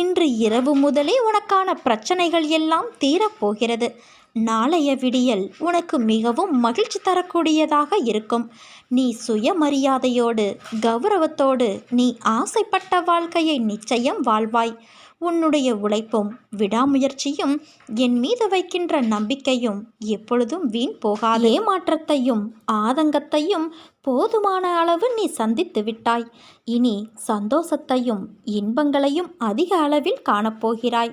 இன்று இரவு முதலே உனக்கான பிரச்சனைகள் எல்லாம் தீரப்போகிறது. நாளைய விடியல் உனக்கு மிகவும் மகிழ்ச்சி தரக்கூடியதாக இருக்கும். நீ சுயமரியாதையோடு கௌரவத்தோடு நீ ஆசைப்பட்ட வாழ்க்கையை நிச்சயம் வாழ்வாய். உன்னுடைய உழைப்பும் விடாமுயற்சியும் என் மீது வைக்கின்ற நம்பிக்கையும் எப்பொழுதும் வீண் போகாது. ஏமாற்றத்தையும் ஆதங்கத்தையும் போதுமான அளவு நீ சந்தித்து விட்டாய். இனி சந்தோஷத்தையும் இன்பங்களையும் அதிக அளவில் காணப்போகிறாய்.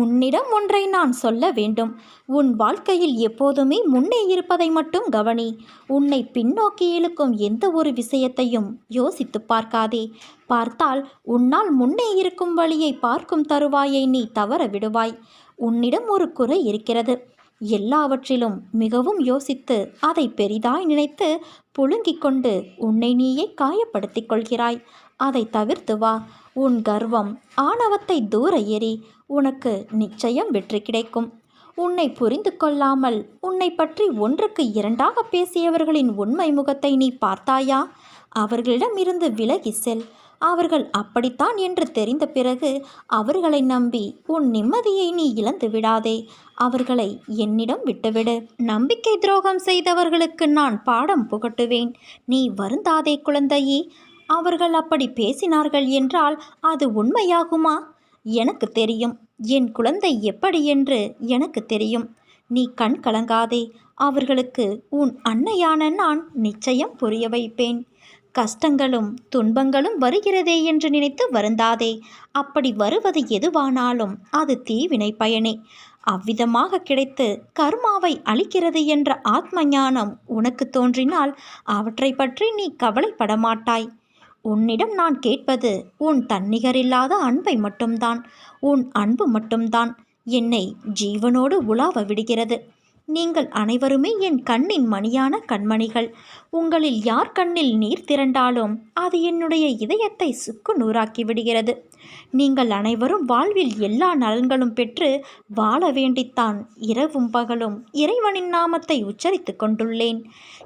உன்னிடம் ஒன்றை நான் சொல்ல வேண்டும். உன் வாழ்க்கையில் எப்போதுமே முன்னே இருப்பதை மட்டும் கவனி. உன்னை பின்னோக்கி இழுக்கும் எந்த ஒரு விஷயத்தையும் யோசித்து பார்க்காதே. பார்த்தால் உன்னால் முன்னே இருக்கும் வழியை பார்க்கும் தருவாயை நீ தவற விடுவாய். உன்னிடம் ஒரு குறை இருக்கிறது. எல்லாவற்றிலும் மிகவும் யோசித்து அதை பெரிதாய் நினைத்து புழுங்கிக் கொண்டு உன்னை நீயே காயப்படுத்திக் கொள்கிறாய். அதை தவிர்த்து வா. உன் கர்வம் ஆணவத்தை தூர எறி உனக்கு நிச்சயம் வெற்றி கிடைக்கும். உன்னை புரிந்து கொள்ளாமல் உன்னை பற்றி ஒன்றுக்கு இரண்டாக பேசியவர்களின் உண்மை முகத்தை நீ பார்த்தாயா? அவர்களிடமிருந்து விலகி செல். அவர்கள் அப்படித்தான் என்று தெரிந்த பிறகு அவர்களை நம்பி உன் நிம்மதியை நீ இழந்து விடாதே. அவர்களை என்னிடம் விட்டுவிடு. நம்பிக்கை துரோகம் செய்தவர்களுக்கு நான் பாடம் புகட்டுவேன். நீ வருந்தாதே குழந்தையே. அவர்கள் அப்படி பேசினார்கள் என்றால் அது உண்மையாகுமா? எனக்கு தெரியும். என் குழந்தை எப்படி என்று எனக்கு தெரியும். நீ கண் கலங்காதே. அவர்களுக்கு உன் அன்னையான நான் நிச்சயம் புரிய வைப்பேன். கஷ்டங்களும் துன்பங்களும் வருகிறதே என்று நினைத்து வருந்தாதே. அப்படி வருவது எதுவானாலும் அது தீவினை பயனே. அவ்விதமாக கிடைத்து கர்மாவை அளிக்கிறது என்ற ஆத்ம ஞானம் உனக்கு தோன்றினால் அவற்றை பற்றி நீ கவலைப்பட மாட்டாய் உன்னிடம் நான் கேட்பது உன் தன்னிகரில்லாத அன்பை மட்டும்தான். உன் அன்பு மட்டும்தான் என்னை ஜீவனோடு உலாவ விடுகிறது. நீங்கள் அனைவருமே என் கண்ணின் மணியான கண்மணிகள். உங்களில் யார் கண்ணில் நீர் திரண்டாலும் அது என்னுடைய இதயத்தை சுக்கு நூறாக்கி விடுகிறது. நீங்கள் அனைவரும் வாழ்வில் எல்லா நலன்களும் பெற்று வாழ வேண்டித்தான். இரவும் பகலும் இறைவனின் நாமத்தை உச்சரித்து கொண்டுள்ளேன்.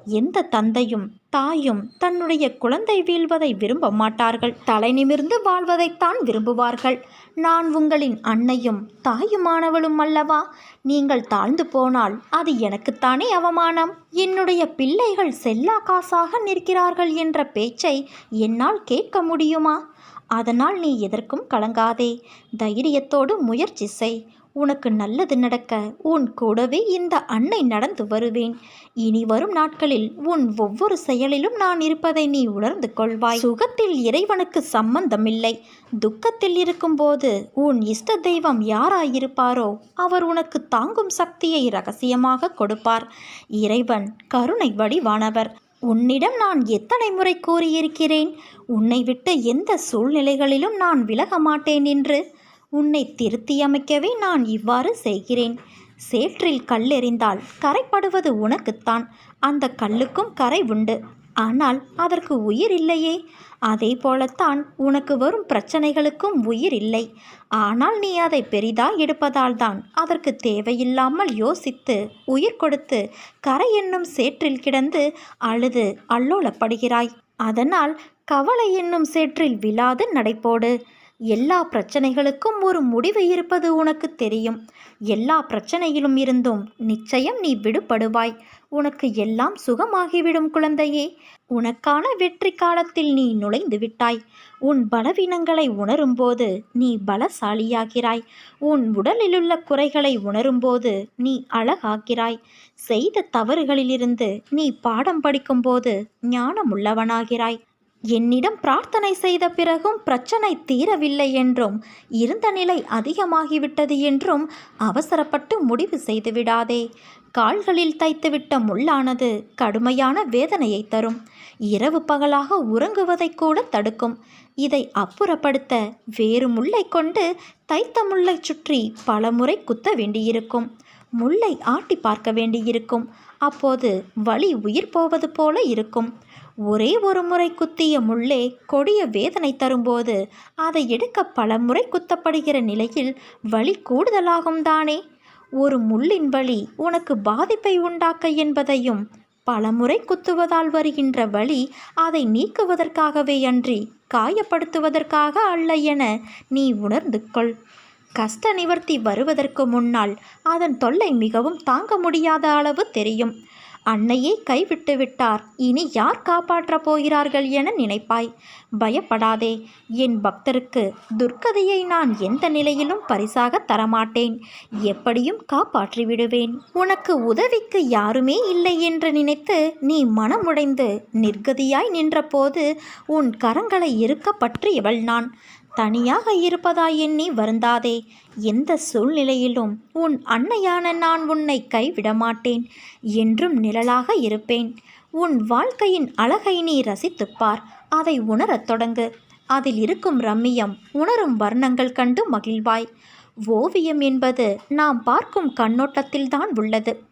எந்த தந்தையும் தாயும் தன்னுடைய குழந்தை வீழ்வதை விரும்ப மாட்டார்கள். தலை நிமிர்ந்து வாழ்வதைத்தான் விரும்புவார்கள். நான் உங்களின் அன்னையும் தாயுமானவளும் அல்லவா? நீங்கள் தாழ்ந்து போனால் அது எனக்குத்தானே அவமானம்? என்னுடைய பிள்ளைகள் செல்லா காசாக நிற்கிறார்கள் என்ற பேச்சை என்னால் கேட்க முடியுமா? அதனால் நீ எதற்கும் கலங்காதே. தைரியத்தோடு முயற்சி செய். உனக்கு நல்லது நடக்க உன் கூடவே இந்த அன்னை நடந்து வருவேன். இனி வரும் நாட்களில் உன் ஒவ்வொரு செயலிலும் நான் இருப்பதை நீ உணர்ந்து கொள்வாய். சுகத்தில் இறைவனுக்கு சம்பந்தமில்லை. துக்கத்தில் இருக்கும்போது உன் இஷ்ட தெய்வம் யாராயிருப்பாரோ அவர் உனக்கு தாங்கும் சக்தியை ரகசியமாக கொடுப்பார். இறைவன் கருணை வடிவானவர். உன்னிடம் நான் எத்தனை முறை கூறியிருக்கிறேன்? உன்னை விட்டு எந்த சூழ்நிலைகளிலும் நான் விலக மாட்டேன் என்று. உன்னை திருத்தியமைக்கவே நான் இவ்வாறு செய்கிறேன். சேற்றில் கல்லெறிந்தால் கரைப்படுவது உனக்குத்தான். அந்த கல்லுக்கும் கரை உண்டு. ஆனால் அதற்கு உயிர் இல்லையே. அதே போலத்தான் உனக்கு வரும் பிரச்சனைகளுக்கும் உயிர் இல்லை. ஆனால் நீ அதை பெரிதாய் எடுப்பதால் தான் அதற்கு தேவையில்லாமல் யோசித்து உயிர் கொடுத்து கரை என்னும் சேற்றில் கிடந்து அழுது அல்லோலப்படுகிறாய். அதனால் கவலை என்னும் சேற்றில் விழாது நடைபோடு எல்லா பிரச்சனைகளுக்கும் ஒரு முடிவு இருப்பது உனக்கு தெரியும். எல்லா பிரச்சனையிலும் இருந்தும் நிச்சயம் நீ விடுபடுவாய். உனக்கு எல்லாம் சுகமாகிவிடும் குழந்தையே. உனக்கான வெற்றி காலத்தில் நீ நுழைந்து விட்டாய். உன் பலவீனங்களை உணரும்போது நீ பலசாலியாகிறாய். உன் உடலிலுள்ள குறைகளை உணரும்போது நீ அழகாகிறாய். செய்த தவறுகளிலிருந்து நீ பாடம் படிக்கும்போது ஞானமுள்ளவனாகிறாய். என்னிடம் பிரார்த்தனை செய்த பிறகும் பிரச்சனை தீரவில்லை என்றும் இருந்த நிலை அதிகமாகிவிட்டது என்றும் அவசரப்பட்டு முடிவு செய்துவிடாதே கால்களில் தைத்துவிட்ட முள்ளானது கடுமையான வேதனையை தரும். இரவு பகலாக உறங்குவதை கூட தடுக்கும். இதை அப்புறப்படுத்த வேறு முல்லை கொண்டு தைத்த முல்லை சுற்றி பல முறை குத்த வேண்டியிருக்கும். முல்லை ஆட்டி பார்க்க வேண்டியிருக்கும். அப்போது வலி உயிர் போவது போல இருக்கும். ஒரே ஒரு முறை குத்திய முள்ளே கொடிய வேதனை தரும்போது அதை எடுக்க பல முறை குத்தப்படுகிற நிலையில் வலி கூடுதலாகும் தானே? ஒரு முள்ளின் வலி உனக்கு பாதிப்பை உண்டாக்க என்பதையும் பலமுறை குத்துவதால் வருகின்ற வழி அதை நீக்குவதற்காகவே அன்றி காயப்படுத்துவதற்காக அல்ல என நீ உணர்ந்து கொள். கஷ்ட நிவர்த்தி வருவதற்கு முன்னால் அதன் தொல்லை மிகவும் தாங்க முடியாத அளவு தெரியும். அன்னையே கைவிட்டு விட்டார். இனி யார் காப்பாற்றப் போகிறார்கள் என நினைப்பாய். பயப்படாதே. என் பக்தருக்கு துர்க்கதையை நான் எந்த நிலையிலும் பரிசாக தரமாட்டேன். எப்படியும் காப்பாற்றி விடுவேன் உனக்கு உதவிக்கு யாருமே இல்லை என்று நினைத்து நீ மனமுடைந்து நிர்கதியாய் நின்றபோது உன் கரங்களை இருக்க பற்றியவள் நான். தனியாக இருப்பதாய் எண்ணி வருந்தாதே. எந்த சூழ்நிலையிலும் உன் அன்னையான நான் உன்னை கைவிட மாட்டேன் என்றும் நிழலாக இருப்பேன். உன் வாழ்க்கையின் அழகை நீ ரசித்துப் பார். அதை உணரத் தொடங்கு. அதில் இருக்கும் ரம்மியம் உணரும் வர்ணங்கள் கண்டு மகிழ்வாய். ஓவியம் என்பது நாம் பார்க்கும் கண்ணோட்டத்தில்தான் உள்ளது.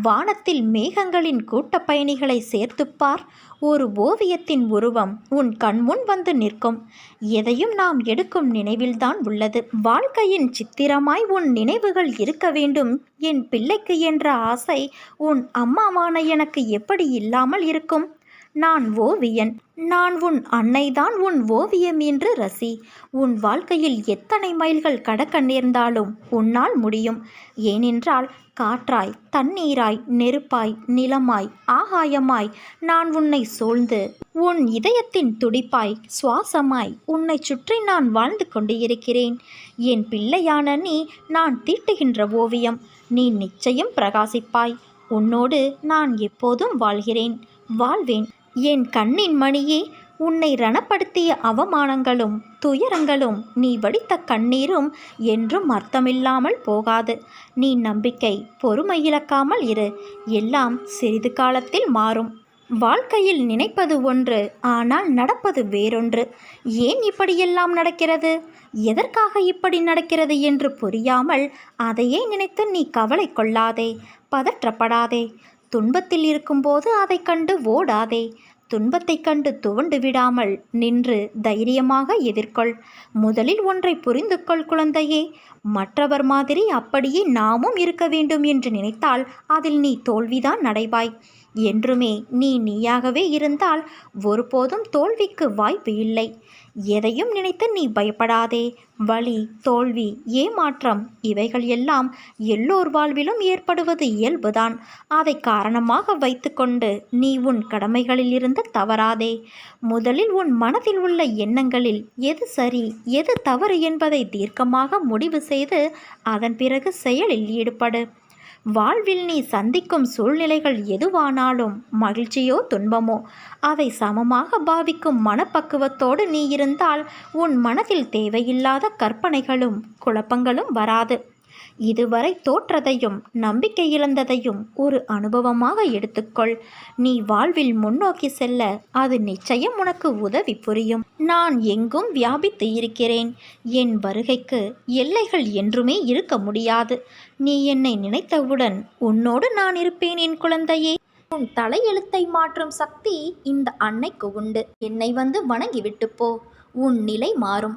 வானத்தில் மேகங்களின் கூட்டப் பயணிகளை சேர்த்துப்பார். ஒரு ஓவியத்தின் உருவம் உன் கண்முன் வந்து நிற்கும். எதையும் நாம் எடுக்கும் நினைவில்தான் உள்ளது. வாழ்க்கையின் சித்திரமாய் உன் நினைவுகள் இருக்க வேண்டும். என் பிள்ளைக்கு என்ற ஆசை உன் அம்மாவான எனக்கு எப்படி இல்லாமல் இருக்கும்? நான் ஓவியன் நான் உன் அன்னைதான் உன் ஓவியம் என்று ரசி. உன் வாழ்க்கையில் எத்தனை மைல்கள் கடக்க நேர்ந்தாலும் உன்னால் முடியும். ஏனென்றால் காற்றாய் தண்ணீராய் நெருப்பாய் நிலமாய் ஆகாயமாய் நான் உன்னை சூழ்ந்து உன் இதயத்தின் துடிப்பாய் சுவாசமாய் உன்னை சுற்றி நான் வாழ்ந்து கொண்டு இருக்கிறேன் என் பிள்ளையான நீ நான் தீட்டுகின்ற ஓவியம் நீ நிச்சயம் பிரகாசிப்பாய். உன்னோடு நான் எப்போதும் வாழ்கிறேன். வாழ்வேன். என் கண்ணின் மணியே உன்னை ரணப்படுத்திய அவமானங்களும் துயரங்களும் நீ வடித்த கண்ணீரும் என்றும் அர்த்தமில்லாமல் போகாது. நீ நம்பிக்கை பொறுமை இழக்காமல் இரு. எல்லாம் சிறிது காலத்தில் மாறும். வாழ்க்கையில் நினைப்பது ஒன்று ஆனால் நடப்பது வேறொன்று. ஏன் இப்படியெல்லாம் நடக்கிறது? எதற்காக இப்படி நடக்கிறது என்று புரியாமல் அதையே நினைத்து நீ கவலை கொள்ளாதே பதற்றப்படாதே. துன்பத்தில் இருக்கும்போது அதை கண்டு ஓடாதே. துன்பத்தைக் கண்டு துவண்டு விடாமல் நின்று தைரியமாக எதிர்கொள். முதலில் ஒன்றை புரிந்து கொள் குழந்தையே. மற்றவர் மாதிரி அப்படியே நாமும் இருக்க வேண்டும் என்று நினைத்தால் அதில் நீ தோல்விதான் நடைவாய். என்றுமே நீ நீயாகவே இருந்தால் ஒருபோதும் தோல்விக்கு வாய்ப்பு இல்லை. எதையும் நினைத்து நீ பயப்படாதே. வலி தோல்வி ஏமாற்றம் இவைகள் எல்லாம் எல்லோர் வாழ்விலும் ஏற்படுவது இயல்புதான். அதை காரணமாக வைத்துக்கொண்டு நீ உன் கடமைகளில் இருந்து தவறாதே. முதலில் உன் மனதில் உள்ள எண்ணங்களில் எது சரி எது தவறு என்பதை தீர்க்கமாக முடிவு செய்து அதன் பிறகு செயலில் ஈடுபடு. வாழ்வில் நீ சந்திக்கும் சூழ்நிலைகள் எதுவானாலும் மகிழ்ச்சியோ துன்பமோ அதை சமமாக பாவிக்கும் மனப்பக்குவத்தோடு நீ இருந்தால் உன் மனதில் தேவையில்லாத கற்பனைகளும் குழப்பங்களும் வராது. இதுவரை தோற்றதையும் நம்பிக்கை இழந்ததையும் ஒரு அனுபவமாக எடுத்துக்கொள். நீ வாழ்வில் முன்னோக்கி செல்ல அது நிச்சயம் உனக்கு உதவி புரியும். நான் எங்கும் வியாபித்து இருக்கிறேன். என் வருகைக்கு எல்லைகள் என்றுமே இருக்க முடியாது. நீ என்னை நினைத்தவுடன் உன்னோடு நான் இருப்பேன் என் குழந்தையே. உன் தலையெழுத்தை மாற்றும் சக்தி இந்த அன்னைக்கு உண்டு. என்னை வந்து வணங்கிவிட்டு போ. உன் நிலை மாறும்.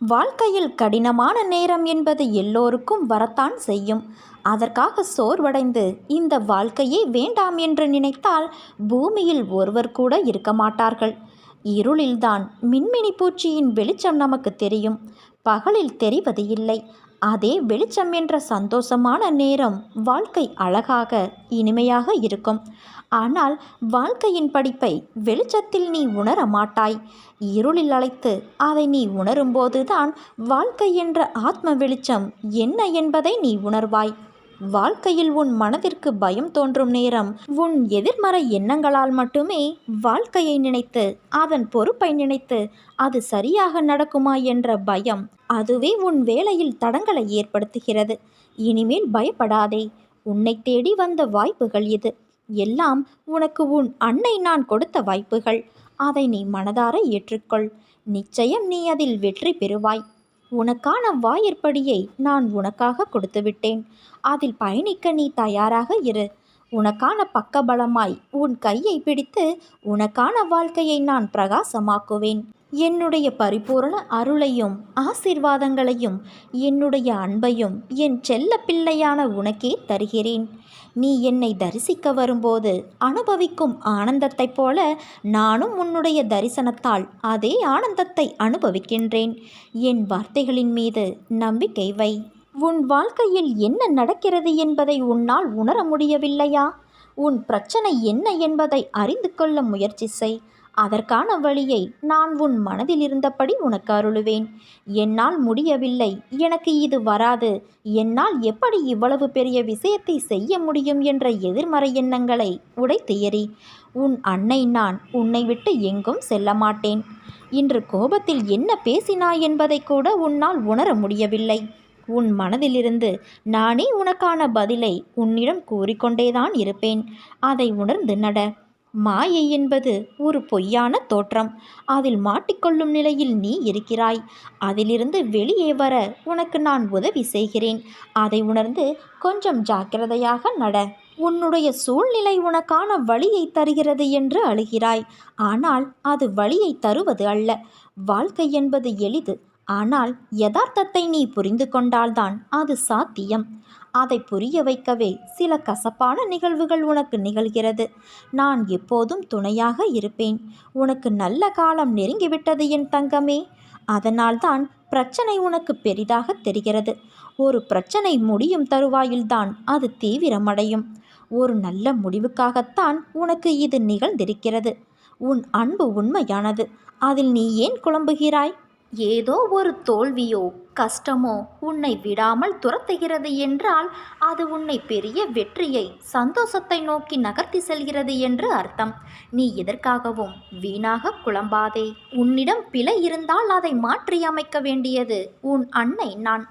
வாழ்க்கையில் கடினமான நேரம் என்பது எல்லோருக்கும் வரத்தான் செய்யும். அதற்காக சோர்வடைந்து இந்த வாழ்க்கையே வேண்டாம் என்று நினைத்தால் பூமியில் ஒருவர் கூட இருக்க மாட்டார்கள். இருளில்தான் மின்மினி பூச்சியின் வெளிச்சம் நமக்கு தெரியும். பகலில் தெரிவது இல்லை. அதே வெளிச்சம் என்ற சந்தோஷமான நேரம் வாழ்க்கை அழகாக இனிமையாக இருக்கும். ஆனால் வாழ்க்கையின் படிப்பை வெளிச்சத்தில் நீ உணர மாட்டாய். இருளில் அழைத்து அதை நீ உணரும்போதுதான் வாழ்க்கை என்ற ஆத்ம வெளிச்சம் என்ன என்பதை நீ உணர்வாய். வாழ்க்கையில் உன் மனதிற்கு பயம் தோன்றும் நேரம். உன் எதிர்மறை எண்ணங்களால் மட்டுமே வாழ்க்கையை நினைத்து அதன் பொறுப்பை நினைத்து அது சரியாக நடக்குமா என்ற பயம் அதுவே உன் வேலையில் தடங்களை ஏற்படுத்துகிறது. இனிமேல் பயப்படாதே. உன்னை தேடி வந்த வாய்ப்புகள் இது. எல்லாம் உனக்கு உன் அன்னை நான் கொடுத்த வாய்ப்புகள். அதை நீ மனதார ஏற்றுக்கொள். நிச்சயம் நீ அதில் வெற்றி பெறுவாய். உனக்கான வாயிற்படியை நான் உனக்காக கொடுத்துவிட்டேன். அதில் பயணிக்க நீ தயாராக இரு. உனக்கான பக்கபலமாய் உன் கையை பிடித்து உனக்கான வாழ்க்கையை நான் பிரகாசமாக்குவேன். என்னுடைய பரிபூரண அருளையும் ஆசீர்வாதங்களையும் என்னுடைய அன்பையும் என் செல்ல பிள்ளையான உனக்கே தருகிறேன். நீ என்னை தரிசிக்க வரும்போது அனுபவிக்கும் ஆனந்தத்தைப் போல நானும் உன்னுடைய தரிசனத்தால் அதே ஆனந்தத்தை அனுபவிக்கின்றேன். என் வார்த்தைகளின் மீது நம்பிக்கை வை. உன் வாழ்க்கையில் என்ன நடக்கிறது என்பதை உன்னால் உணர முடியவில்லையா? உன் பிரச்சனை என்ன என்பதை அறிந்து கொள்ள முயற்சி செய். அதற்கான வழியை நான் உன் மனதில் இருந்தபடி உனக்கு அருளுவேன். என்னால் முடியவில்லை. எனக்கு இது வராது. என்னால் எப்படி இவ்வளவு பெரிய விஷயத்தை செய்ய முடியும் என்ற எதிர்மறை எண்ணங்களை உடைத்து எறி உன் அன்னை நான் உன்னை விட்டு எங்கும் செல்ல மாட்டேன். இன்று கோபத்தில் என்ன பேசினாய் என்பதை கூட உன்னால் உணர முடியவில்லை. உன் மனதிலிருந்து நானே உனக்கான பதிலை உன்னிடம் கூறிக்கொண்டேதான் இருப்பேன். அதை உணர்ந்து நட. மாயை என்பது ஒரு பொய்யான தோற்றம். அதில் மாட்டிக்கொள்ளும் நிலையில் நீ இருக்கிறாய். அதிலிருந்து வெளியே வர உனக்கு நான் உதவி செய்கிறேன். அதை உணர்ந்து கொஞ்சம் ஜாக்கிரதையாக நட. உன்னுடைய சூழ்நிலை உனக்கான வழியை தருகிறது என்று அழுகிறாய். ஆனால் அது வழியை தருவது அல்ல. வாழ்க்கை என்பது எளிது. ஆனால் யதார்த்தத்தை நீ புரிந்து கொண்டால்தான் அது சாத்தியம். அதை புரிய வைக்கவே சில கசப்பான நிகழ்வுகள் உனக்கு நிகழ்கிறது. நான் எப்போதும் துணையாக இருப்பேன். உனக்கு நல்ல காலம் நெருங்கிவிட்டது என் தங்கமே. அதனால்தான் பிரச்சனை உனக்கு பெரிதாக தெரிகிறது. ஒரு பிரச்சனை முடியும் தருவாயில்தான் அது தீவிரமடையும். ஒரு நல்ல முடிவுக்காகத்தான் உனக்கு இது நிகழ்ந்திருக்கிறது. உன் அன்பு உண்மையானது. அதில் நீ ஏன் குழம்புகிறாய்? ஏதோ ஒரு தோல்வியோ கஷ்டமோ உன்னை விடாமல் துரத்துகிறது என்றால் அது உன்னை பெரிய வெற்றியை சந்தோஷத்தை நோக்கி நகர்த்தி செல்கிறது என்று அர்த்தம். நீ எதற்காகவும் வீணாக குழம்பாதே. உன்னிடம் பிழை இருந்தால் அதை மாற்றி அமைக்க வேண்டியது உன் அன்னை நான்.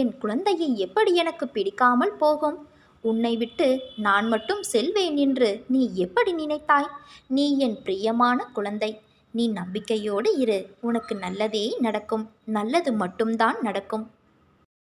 என் குழந்தையை எப்படி எனக்கு பிடிக்காமல் போகும்? உன்னை விட்டு நான் மட்டும் செல்வேன் என்று நீ எப்படி நினைத்தாய்? நீ என் பிரியமான குழந்தை. நீ நம்பிக்கையோடு இரு. உனக்கு நல்லதே நடக்கும். நல்லது மட்டும்தான் நடக்கும்.